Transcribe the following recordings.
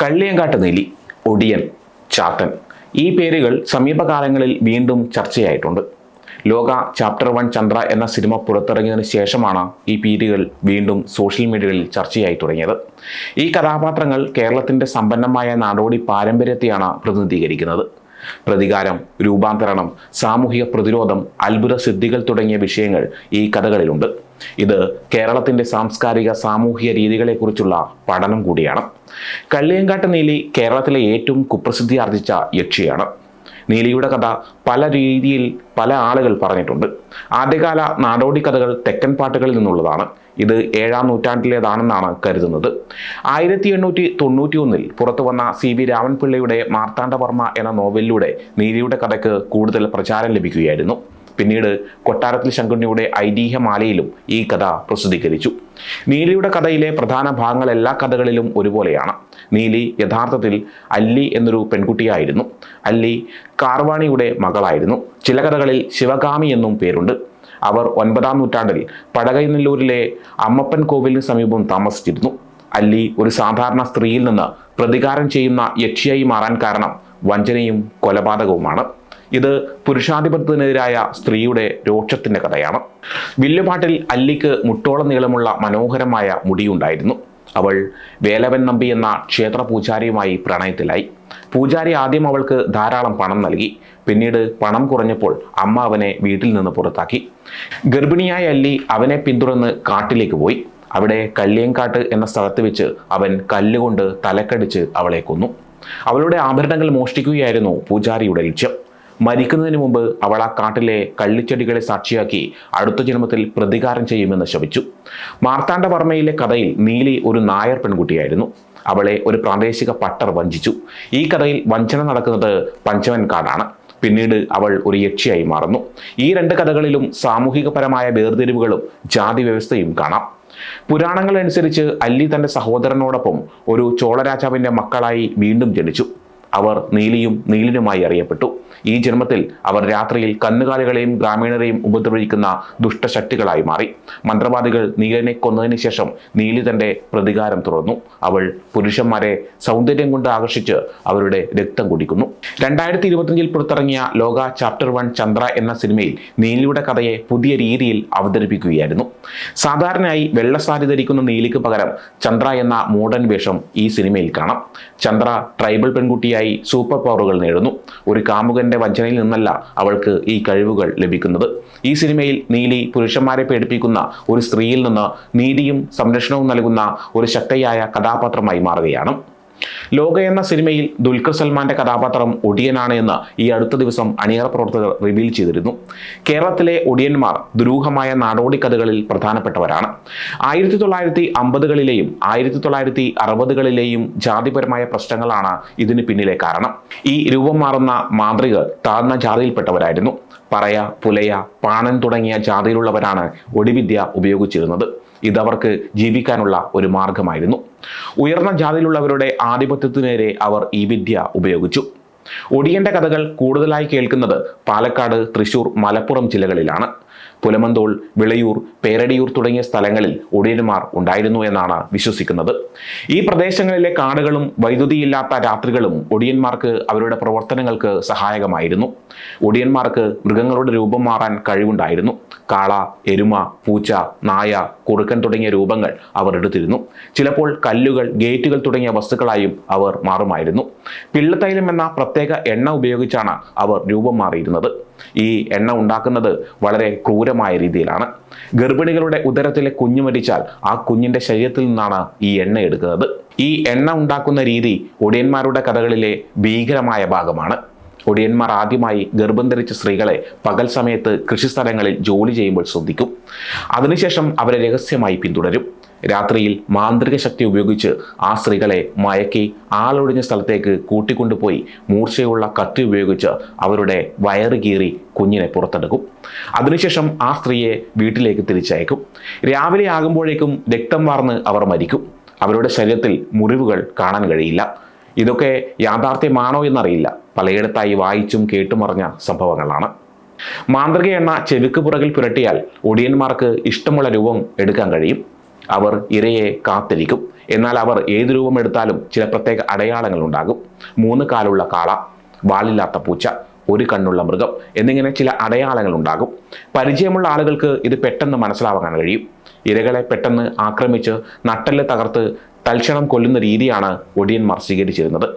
കള്ളിയങ്കാട്ട് നെലി ഒടിയൻ ചാത്തൻ ഈ പേരുകൾ സമീപകാലങ്ങളിൽ വീണ്ടും ചർച്ചയായിട്ടുണ്ട്. ലോക ചാപ്റ്റർ വൺ ചന്ദ്ര എന്ന സിനിമ പുറത്തിറങ്ങിയതിനു ശേഷമാണ് ഈ പേരുകൾ വീണ്ടും സോഷ്യൽ മീഡിയകളിൽ ചർച്ചയായി തുടങ്ങിയത്. ഈ കഥാപാത്രങ്ങൾ കേരളത്തിന്റെ സമ്പന്നമായ നാടോടി പാരമ്പര്യത്തെയാണ് പ്രതിനിധീകരിക്കുന്നത്. പ്രതികാരം രൂപാന്തരണം സാമൂഹിക പ്രതിരോധം അത്ഭുത സിദ്ധികൾ തുടങ്ങിയ വിഷയങ്ങൾ ഈ കഥകളിലുണ്ട്. ഇത് കേരളത്തിന്റെ സാംസ്കാരിക സാമൂഹിക രീതികളെക്കുറിച്ചുള്ള പഠനം കൂടിയാണ്. കള്ളിയങ്കാട്ട് നീലി കേരളത്തിലെ ഏറ്റവും കുപ്രസിദ്ധി ആർജിച്ച യക്ഷിയാണ്. നീലിയുടെ കഥ പല രീതിയിൽ പല ആളുകൾ പറഞ്ഞിട്ടുണ്ട്. ആദ്യകാല നാടോടി കഥകൾ തെക്കൻ പാട്ടുകളിൽ നിന്നുള്ളതാണ്. ഇത് ഏഴാം നൂറ്റാണ്ടിലേതാണെന്നാണ് കരുതുന്നത്. ആയിരത്തി എണ്ണൂറ്റി തൊണ്ണൂറ്റി ഒന്നിൽ പുറത്തു വന്ന സി വി രാമൻപിള്ളയുടെ മാർത്താണ്ഡവർമ്മ എന്ന നോവലിലൂടെ നീലിയുടെ കഥയ്ക്ക് കൂടുതൽ പ്രചാരം ലഭിക്കുകയായിരുന്നു. പിന്നീട് കൊട്ടാരത്തിൽ ശങ്കുണ്ണിയുടെ ഐതിഹ്യമാലയിലും ഈ കഥ പ്രസിദ്ധീകരിച്ചു. നീലിയുടെ കഥയിലെ പ്രധാന ഭാഗങ്ങൾ എല്ലാ കഥകളിലും ഒരുപോലെയാണ്. നീലി യഥാർത്ഥത്തിൽ അല്ലി എന്നൊരു പെൺകുട്ടിയായിരുന്നു. അല്ലി കാർവാണിയുടെ മകളായിരുന്നു. ചില കഥകളിൽ ശിവകാമി എന്നും പേരുണ്ട്. അവർ ഒൻപതാം നൂറ്റാണ്ടിൽ പടകൈനല്ലൂരിലെ അമ്മപ്പൻ കോവിലിന് സമീപം താമസിച്ചിരുന്നു. അല്ലി ഒരു സാധാരണ സ്ത്രീയിൽ നിന്ന് പ്രതികാരം ചെയ്യുന്ന യക്ഷിയായി മാറാൻ കാരണം വഞ്ചനയും കൊലപാതകവുമാണ്. ഇത് പുരുഷാധിപത്യത്തിനെതിരായ സ്ത്രീയുടെ രോക്ഷത്തിന്റെ കഥയാണ്. വില്ലുപാട്ടിൽ അല്ലിക്ക് മുട്ടോളം നീളമുള്ള മനോഹരമായ മുടിയുണ്ടായിരുന്നു. അവൾ വേലവൻ നമ്പി എന്ന ക്ഷേത്ര പൂജാരിയുമായി പ്രണയത്തിലായി. പൂജാരി ആദ്യം അവൾക്ക് ധാരാളം പണം നൽകി. പിന്നീട് പണം കുറഞ്ഞപ്പോൾ അമ്മ അവനെ വീട്ടിൽ നിന്ന് പുറത്താക്കി. ഗർഭിണിയായ അല്ലി അവനെ പിന്തുടർന്ന് കാട്ടിലേക്ക് പോയി. അവിടെ കല്ലിയങ്കാട്ട് എന്ന സ്ഥലത്ത് വെച്ച് അവൻ കല്ലുകൊണ്ട് തലക്കടിച്ച് അവളെ കൊന്നു. അവളുടെ ആഭരണങ്ങൾ മോഷ്ടിക്കുകയായിരുന്നു പൂജാരിയുടെ ലക്ഷ്യം. മരിക്കുന്നതിന് മുമ്പ് അവൾ ആ കാട്ടിലെ കള്ളിച്ചെടികളെ സാക്ഷിയാക്കി അടുത്ത ജന്മത്തിൽ പ്രതികാരം ചെയ്യുമെന്ന് ശപിച്ചു. മാർത്താണ്ഡവർമ്മയിലെ കഥയിൽ നീലി ഒരു നായർ പെൺകുട്ടിയായിരുന്നു. അവളെ ഒരു പ്രാദേശിക പട്ടർ വഞ്ചിച്ചു. ഈ കഥയിൽ വഞ്ചന നടക്കുന്നത് പഞ്ചവൻ കാടാണ്. പിന്നീട് അവൾ ഒരു യക്ഷിയായി മാറുന്നു. ഈ രണ്ട് കഥകളിലും സാമൂഹികപരമായ വേർതിരിവുകളും ജാതി വ്യവസ്ഥയും കാണാം. പുരാണങ്ങൾ അനുസരിച്ച് അല്ലി തന്റെ സഹോദരനോടൊപ്പം ഒരു ചോളരാജാവിന്റെ മക്കളായി വീണ്ടും ജനിച്ചു. അവർ നീലിയും നീലിനുമായി അറിയപ്പെട്ടു. ഈ ജന്മത്തിൽ അവർ രാത്രിയിൽ കന്നുകാലികളെയും ഗ്രാമീണരെയും ഉപദ്രവിക്കുന്ന ദുഷ്ടശക്തികളായി മാറി. മന്ത്രവാദികൾ നീലനെ കൊന്നതിന് ശേഷം നീലി തന്റെ പ്രതികാരം തുറന്നു അവൾ പുരുഷന്മാരെ സൗന്ദര്യം കൊണ്ട് ആകർഷിച്ച് അവരുടെ രക്തം കുടിക്കുന്നു. രണ്ടായിരത്തി ഇരുപത്തിയഞ്ചിൽ പുറത്തിറങ്ങിയ ലോക ചാപ്റ്റർ വൺ ചന്ദ്ര എന്ന സിനിമയിൽ നീലിയുടെ കഥയെ പുതിയ രീതിയിൽ അവതരിപ്പിക്കുകയായിരുന്നു. സാധാരണയായി വെള്ളസാരി ധരിക്കുന്ന നീലിക്ക് പകരം ചന്ദ്ര എന്ന മോഡേൺ വേഷം ഈ സിനിമയിൽ കാണാം. ചന്ദ്ര ട്രൈബൽ പെൺകുട്ടിയായി സൂപ്പർ പവറുകൾ നേടുന്നു. ഒരു കാമുകന്റെ വഞ്ചനയിൽ നിന്നല്ല അവൾക്ക് ഈ കഴിവുകൾ ലഭിക്കുന്നത്. ഈ സിനിമയിൽ നീലി പുരുഷന്മാരെ പേടിപ്പിക്കുന്ന ഒരു സ്ത്രീയിൽ നിന്ന് നീതിയും സംരക്ഷണവും നൽകുന്ന ഒരു ശക്തയായ കഥാപാത്രമായി മാറുകയാണ്. ലോക എന്ന സിനിമയിൽ ദുൽഖർ സൽമാന്റെ കഥാപാത്രം ഒടിയനാണ് എന്ന് ഈ അടുത്ത ദിവസം അണിയറ പ്രവർത്തകർ റിവീൽ ചെയ്തിരുന്നു. കേരളത്തിലെ ഒടിയന്മാർ ദുരൂഹമായ നാടോടി കഥകളിൽ പ്രധാനപ്പെട്ടവരാണ്. ആയിരത്തി തൊള്ളായിരത്തി അമ്പതുകളിലെയും ആയിരത്തി തൊള്ളായിരത്തി അറുപതുകളിലെയും ജാതിപരമായ പ്രശ്നങ്ങളാണ് ഇതിന് പിന്നിലെ കാരണം. ഈ രൂപം മാറുന്ന മാതൃകൾ താഴ്ന്ന ജാതിയിൽപ്പെട്ടവരായിരുന്നു. പറയ പുലയ പാണൻ തുടങ്ങിയ ജാതിയിലുള്ളവരാണ് ഒടിവിദ്യ ഉപയോഗിച്ചിരുന്നത്. ഇതവർക്ക് ജീവിക്കാനുള്ള ഒരു മാർഗമായിരുന്നു. ഉയർന്ന ജാതിയിലുള്ളവരുടെ ആധിപത്യത്തിനേരെ അവർ ഈ വിദ്യ ഉപയോഗിച്ചു. ഒടിയന്റെ കഥകൾ കൂടുതലായി കേൾക്കുന്നത് പാലക്കാട് തൃശൂർ മലപ്പുറം ജില്ലകളിലാണ്. പുലമന്തോൾ വിളയൂർ പേരടിയൂർ തുടങ്ങിയ സ്ഥലങ്ങളിൽ ഒടിയന്മാർ ഉണ്ടായിരുന്നു എന്നാണ് വിശ്വസിക്കുന്നത്. ഈ പ്രദേശങ്ങളിലെ കാടുകളും വൈദ്യുതിയില്ലാത്ത രാത്രികളും ഒടിയന്മാർക്ക് അവരുടെ പ്രവർത്തനങ്ങൾക്ക് സഹായകമായിരുന്നു. ഒടിയന്മാർക്ക് മൃഗങ്ങളുടെ രൂപം മാറാൻ കഴിവുണ്ടായിരുന്നു. കാള എരുമ പൂച്ച നായ കുറുക്കൻ തുടങ്ങിയ രൂപങ്ങൾ അവർ എടുത്തിരുന്നു. ചിലപ്പോൾ കല്ലുകൾ ഗേറ്റുകൾ തുടങ്ങിയ വസ്തുക്കളായും അവർ മാറുമായിരുന്നു. പിള്ളത്തൈലം എന്ന പ്രത്യേക എണ്ണ ഉപയോഗിച്ചാണ് അവർ രൂപം മാറിയിരുന്നത്. ഈ എണ്ണ ഉണ്ടാക്കുന്നത് വളരെ ക്രൂരമായ രീതിയിലാണ്. ഗർഭിണികളുടെ ഉദരത്തിലെ കുഞ്ഞു മരിച്ചാൽ ആ കുഞ്ഞിന്റെ ശരീരത്തിൽ നിന്നാണ് ഈ എണ്ണ എടുക്കുന്നത്. ഈ എണ്ണ ഉണ്ടാക്കുന്ന രീതി ഒടിയന്മാരുടെ കഥകളിലെ ഭീകരമായ ഭാഗമാണ്. ഒടിയന്മാർ ആദ്യമായി ഗർഭം ധരിച്ച സ്ത്രീകളെ പകൽ സമയത്ത് കൃഷിസ്ഥലങ്ങളിൽ ജോലി ചെയ്യുമ്പോൾ ശ്രദ്ധിക്കും. അതിനുശേഷം അവരെ രഹസ്യമായി പിന്തുടരും. രാത്രിയിൽ മാന്ത്രിക ശക്തി ഉപയോഗിച്ച് ആ സ്ത്രീകളെ മയക്കി ആളൊഴിഞ്ഞ സ്ഥലത്തേക്ക് കൂട്ടിക്കൊണ്ടുപോയി മൂർച്ചയുള്ള കത്തി ഉപയോഗിച്ച് അവരുടെ വയറ് കീറി കുഞ്ഞിനെ പുറത്തെടുക്കും. അതിനുശേഷം ആ സ്ത്രീയെ വീട്ടിലേക്ക് തിരിച്ചയക്കും. രാവിലെ ആകുമ്പോഴേക്കും രക്തം വാർന്ന് അവർ മരിക്കും. അവരുടെ ശരീരത്തിൽ മുറിവുകൾ കാണാൻ കഴിയില്ല. ഇതൊക്കെ യാഥാർത്ഥ്യമാണോ എന്നറിയില്ല. പലയിടത്തായി വായിച്ചും കേട്ടുമറിഞ്ഞ സംഭവങ്ങളാണ്. മാന്ത്രിക എണ്ണ ചെവിക്ക് പുറകിൽ പുരട്ടിയാൽ ഒടിയന്മാർക്ക് ഇഷ്ടമുള്ള രൂപം എടുക്കാൻ കഴിയും. അവർ ഇരയെ കാത്തിരിക്കും. എന്നാൽ അവർ ഏത് രൂപമെടുത്താലും ചില പ്രത്യേക അടയാളങ്ങൾ ഉണ്ടാകും. മൂന്ന് കാലുള്ള കാള വാളില്ലാത്ത പൂച്ച ഒരു കണ്ണുള്ള മൃഗം എന്നിങ്ങനെ ചില അടയാളങ്ങൾ ഉണ്ടാകും. പരിചയമുള്ള ആളുകൾക്ക് ഇത് പെട്ടെന്ന് മനസ്സിലാവാൻ കഴിയും. ഇരകളെ പെട്ടെന്ന് ആക്രമിച്ച് നട്ടൽ തകർത്ത് തൽക്ഷണം കൊല്ലുന്ന രീതിയാണ് ഒടിയന്മാർ സ്വീകരിച്ചിരുന്നത്.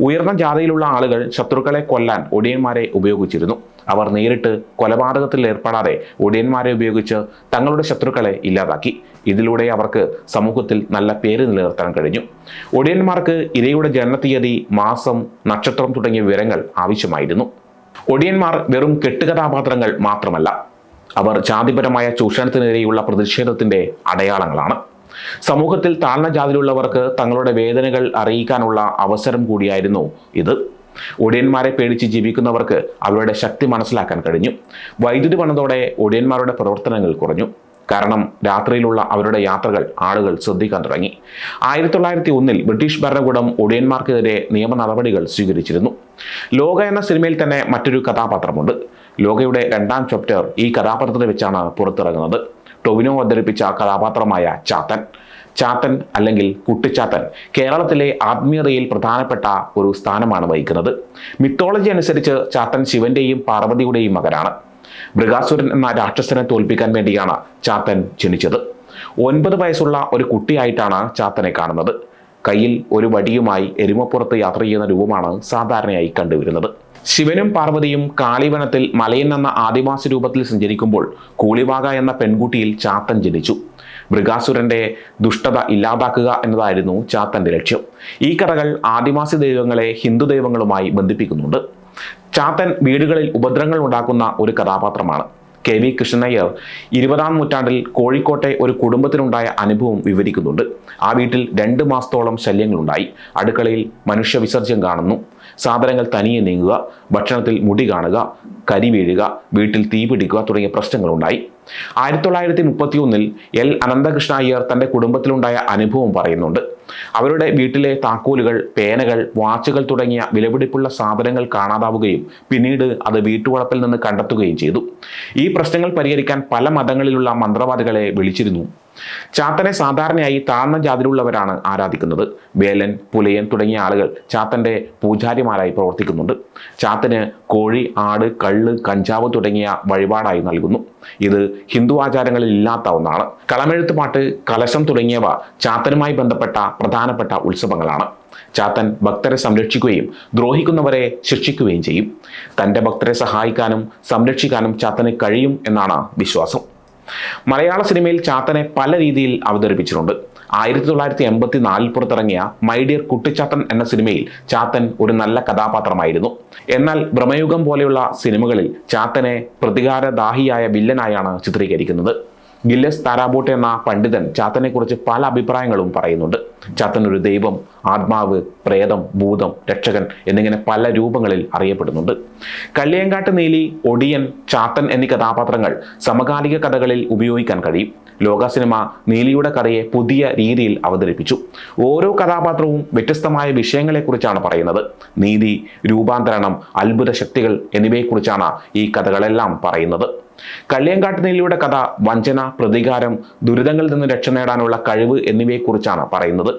ഉയർന്ന ജാതിയിലുള്ള ആളുകൾ ശത്രുക്കളെ കൊല്ലാൻ ഒടിയന്മാരെ ഉപയോഗിച്ചിരുന്നു. അവർ നേരിട്ട് കൊലപാതകത്തിൽ ഏർപ്പെടാതെ ഒടിയന്മാരെ ഉപയോഗിച്ച് തങ്ങളുടെ ശത്രുക്കളെ ഇല്ലാതാക്കി. ഇതിലൂടെ അവർക്ക് സമൂഹത്തിൽ നല്ല പേര് നിലനിർത്താൻ കഴിഞ്ഞു. ഒടിയന്മാർക്ക് ഇരയുടെ ജനനത്തീയതി മാസം നക്ഷത്രം തുടങ്ങിയ വിവരങ്ങൾ ആവശ്യമായിരുന്നു. ഒടിയന്മാർ വെറും കെട്ടുകഥാപാത്രങ്ങൾ മാത്രമല്ല അവർ ജാതിപരമായ ചൂഷണത്തിനെതിരെയുള്ള പ്രതിഷേധത്തിന്റെ അടയാളങ്ങളാണ്. സമൂഹത്തിൽ താഴ്ന്ന ജാതിയിലുള്ളവർക്ക് തങ്ങളുടെ വേദനകൾ അറിയിക്കാനുള്ള അവസരം കൂടിയായിരുന്നു ഇത്. ഒടിയന്മാരെ പേടിച്ച് ജീവിക്കുന്നവർക്ക് അവരുടെ ശക്തി മനസ്സിലാക്കാൻ കഴിഞ്ഞു. വൈദ്യുതി വന്നതോടെ ഒടിയന്മാരുടെ പ്രവർത്തനങ്ങൾ കുറഞ്ഞു. കാരണം രാത്രിയിലുള്ള അവരുടെ യാത്രകൾ ആളുകൾ ശ്രദ്ധിക്കാൻ തുടങ്ങി. ആയിരത്തി തൊള്ളായിരത്തി ഒന്നിൽ ബ്രിട്ടീഷ് ഭരണകൂടം ഒടിയന്മാർക്കെതിരെ നിയമ നടപടികൾ സ്വീകരിച്ചിരുന്നു. ലോക എന്ന സിനിമയിൽ തന്നെ മറ്റൊരു കഥാപാത്രമുണ്ട്. ലോകയുടെ രണ്ടാം ചാപ്റ്റർ ഈ കഥാപാത്രത്തെ വെച്ചാണ് പുറത്തിറങ്ങുന്നത്. ടൊവിനോ അവതരിപ്പിച്ച കഥാപാത്രമായ ചാത്തൻ. ചാത്തൻ അല്ലെങ്കിൽ കുട്ടിച്ചാത്തൻ കേരളത്തിലെ ആത്മീയതയിൽ പ്രധാനപ്പെട്ട ഒരു സ്ഥാനമാണ് വഹിക്കുന്നത്. മിത്തോളജി അനുസരിച്ച് ചാത്തൻ ശിവന്റെയും പാർവതിയുടെയും മകനാണ്. മൃഗാസുരൻ എന്ന രാക്ഷസനെ തോൽപ്പിക്കാൻ വേണ്ടിയാണ് ചാത്തൻ ജനിച്ചത്. ഒൻപത് വയസ്സുള്ള ഒരു കുട്ടിയായിട്ടാണ് ചാത്തനെ കാണുന്നത്. കയ്യിൽ ഒരു വടിയുമായി എരുമപ്പുറത്ത് യാത്ര ചെയ്യുന്ന രൂപമാണ് സാധാരണയായി കണ്ടുവരുന്നത്. ശിവനും പാർവതിയും കാളിവനത്തിൽ മലയൻ എന്ന ആദിവാസി രൂപത്തിൽ സഞ്ചരിക്കുമ്പോൾ കൂളിവാക എന്ന പെൺകുട്ടിയിൽ ചാത്തൻ ജനിച്ചു. മൃഗാസുരന്റെ ദുഷ്ടത ഇല്ലാതാക്കുക എന്നതായിരുന്നു ചാത്തന്റെ ലക്ഷ്യം. ഈ കഥകൾ ആദിവാസി ദൈവങ്ങളെ ഹിന്ദു ദൈവങ്ങളുമായി ബന്ധിപ്പിക്കുന്നുണ്ട്. ചാത്തൻ വീടുകളിൽ ഉപദ്രവങ്ങൾ ഉണ്ടാക്കുന്ന ഒരു കഥാപാത്രമാണ്. കെ വി കൃഷ്ണയ്യർ ഇരുപതാം നൂറ്റാണ്ടിൽ കോഴിക്കോട്ടെ ഒരു കുടുംബത്തിനുണ്ടായ അനുഭവം വിവരിക്കുന്നുണ്ട്. ആ വീട്ടിൽ രണ്ട് മാസത്തോളം ശല്യങ്ങളുണ്ടായി. അടുക്കളയിൽ മനുഷ്യ വിസർജ്യം കാണുന്നു. സാധനങ്ങൾ തനിയെ നീങ്ങുക ഭക്ഷണത്തിൽ മുടി കാണുക കരി വീഴുക വീട്ടിൽ തീപിടിക്കുക തുടങ്ങിയ പ്രശ്നങ്ങളുണ്ടായി. ആയിരത്തി തൊള്ളായിരത്തി മുപ്പത്തി ഒന്നിൽ എൽ അനന്തകൃഷ്ണ അയ്യർ തന്റെ കുടുംബത്തിലുണ്ടായ അനുഭവം പറയുന്നുണ്ട്. അവരുടെ വീട്ടിലെ താക്കോലുകൾ പേനകൾ വാച്ചുകൾ തുടങ്ങിയ വിലപിടിപ്പുള്ള സാധനങ്ങൾ കാണാതാവുകയും പിന്നീട് അത് വീട്ടുവളപ്പിൽ നിന്ന് കണ്ടെത്തുകയും ചെയ്തു. ഈ പ്രശ്നങ്ങൾ പരിഹരിക്കാൻ പല മതങ്ങളിലുള്ള മന്ത്രവാദികളെ വിളിച്ചിരുന്നു. ചാത്തനെ സാധാരണയായി താഴ്ന്ന ജാതിയിലുള്ളവരാണ് ആരാധിക്കുന്നത്. വേലൻ പുലയൻ തുടങ്ങിയ ആളുകൾ ചാത്തന്റെ പൂജാരിമാരായി പ്രവർത്തിക്കുന്നുണ്ട്. ചാത്തന് കോഴി ആട് കള്ള് കഞ്ചാവ് തുടങ്ങിയ വഴിപാടായി നൽകുന്നു. ഇത് ഹിന്ദു ആചാരങ്ങളിൽ ഇല്ലാത്ത ഒന്നാണ്. കളമെഴുത്ത് പാട്ട് കലശം തുടങ്ങിയവ ചാത്തനുമായി ബന്ധപ്പെട്ട പ്രധാനപ്പെട്ട ഉത്സവങ്ങളാണ്. ചാത്തൻ ഭക്തരെ സംരക്ഷിക്കുകയും ദ്രോഹിക്കുന്നവരെ ശിക്ഷിക്കുകയും ചെയ്യും. തന്റെ ഭക്തരെ സഹായിക്കാനും സംരക്ഷിക്കാനും ചാത്തന് കഴിയും എന്നാണ് വിശ്വാസം. മലയാള സിനിമയിൽ ചാത്തനെ പല രീതിയിൽ അവതരിപ്പിച്ചിട്ടുണ്ട്. ആയിരത്തി തൊള്ളായിരത്തി എൺപത്തി നാലിൽ പുറത്തിറങ്ങിയ മൈ ഡിയർ കുട്ടിച്ചാത്തൻ എന്ന സിനിമയിൽ ചാത്തൻ ഒരു നല്ല കഥാപാത്രമായിരുന്നു. എന്നാൽ ഭ്രമയുഗം പോലെയുള്ള സിനിമകളിൽ ചാത്തനെ പ്രതികാരദാഹിയായ വില്ലനായാണ് ചിത്രീകരിക്കുന്നത്. ഗില്ലസ് താരാബോട്ട് എന്ന പണ്ഡിതൻ ചാത്തനെക്കുറിച്ച് പല അഭിപ്രായങ്ങളും പറയുന്നുണ്ട്. ചാത്തൻ ഒരു ദൈവം ആത്മാവ് പ്രേതം ഭൂതം രക്ഷകൻ എന്നിങ്ങനെ പല രൂപങ്ങളിൽ അറിയപ്പെടുന്നുണ്ട്. കല്ലിയങ്കാട്ട് നീലി ഒടിയൻ ചാത്തൻ എന്നീ കഥാപാത്രങ്ങൾ സമകാലിക കഥകളിൽ ഉപയോഗിക്കാൻ കഴിയും. ലോക സിനിമ നീലിയുടെ കഥയെ പുതിയ രീതിയിൽ അവതരിപ്പിച്ചു. ഓരോ കഥാപാത്രവും വ്യത്യസ്തമായ വിഷയങ്ങളെക്കുറിച്ചാണ് പറയുന്നത്. നീതി രൂപാന്തരണം അത്ഭുത ശക്തികൾ എന്നിവയെക്കുറിച്ചാണ് ഈ കഥകളെല്ലാം പറയുന്നത്. കള്ളിയങ്കാട്ട് നീലിയുടെ കഥ വഞ്ചന പ്രതികാരം ദുരിതങ്ങളിൽ നിന്ന് രക്ഷ നേടാനുള്ള കഴിവ് എന്നിവയെക്കുറിച്ചാണ് പറയുന്നത്.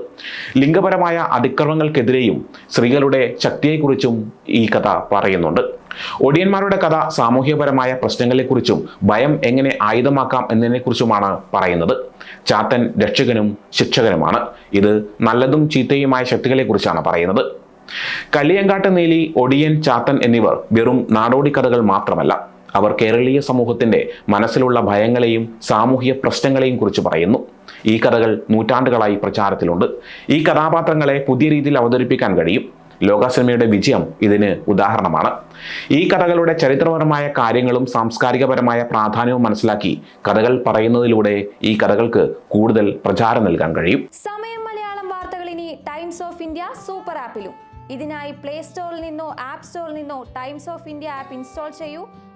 ലിംഗപരമായ അതിക്രമങ്ങൾക്കെതിരെയും സ്ത്രീകളുടെ ശക്തിയെക്കുറിച്ചും ഈ കഥ പറയുന്നുണ്ട്. ഒടിയന്മാരുടെ കഥ സാമൂഹ്യപരമായ പ്രശ്നങ്ങളെക്കുറിച്ചും ഭയം എങ്ങനെ ആയുധമാക്കാം എന്നതിനെക്കുറിച്ചുമാണ് പറയുന്നത്. ചാത്തൻ രക്ഷകനും ശിക്ഷകനുമാണ്. ഇത് നല്ലതും ചീത്തയുമായ ശക്തികളെക്കുറിച്ചാണ് പറയുന്നത്. കല്ലിയങ്കാട്ട് നീലി ഒടിയൻ ചാത്തൻ എന്നിവർ വെറും നാടോടി കഥകൾ മാത്രമല്ല. അവർ കേരളീയ സമൂഹത്തിന്റെ മനസ്സിലുള്ള ഭയങ്ങളെയും സാമൂഹിക പ്രശ്നങ്ങളെയും കുറിച്ച് പറയുന്നു. ഈ കഥകൾ നൂറ്റാണ്ടുകളായി പ്രചാരത്തിലുണ്ട്. ഈ കഥാപാത്രങ്ങളെ പുതിയ രീതിയിൽ അവതരിപ്പിക്കാൻ കഴിയും. ലോക സിനിമയുടെ വിജയം ഇതിന് ഉദാഹരണമാണ്. ഈ കഥകളുടെ ചരിത്രപരമായ കാര്യങ്ങളും സാംസ്കാരികപരമായ പ്രാധാന്യവും മനസ്സിലാക്കി കഥകൾ പറയുന്നതിലൂടെ ഈ കഥകൾക്ക് കൂടുതൽ പ്രചാരം നൽകാൻ കഴിയും. സമയം മലയാളം വാർത്തകൾ ഇനി ടൈംസ് ഓഫ് ഇന്ത്യ സൂപ്പർ ആപ്പിലും. ഇതിനായി പ്ലേ സ്റ്റോറിൽ നിന്നോ ആപ്പ് സ്റ്റോറിൽ നിന്നോ Times of India app install ചെയ്യൂ.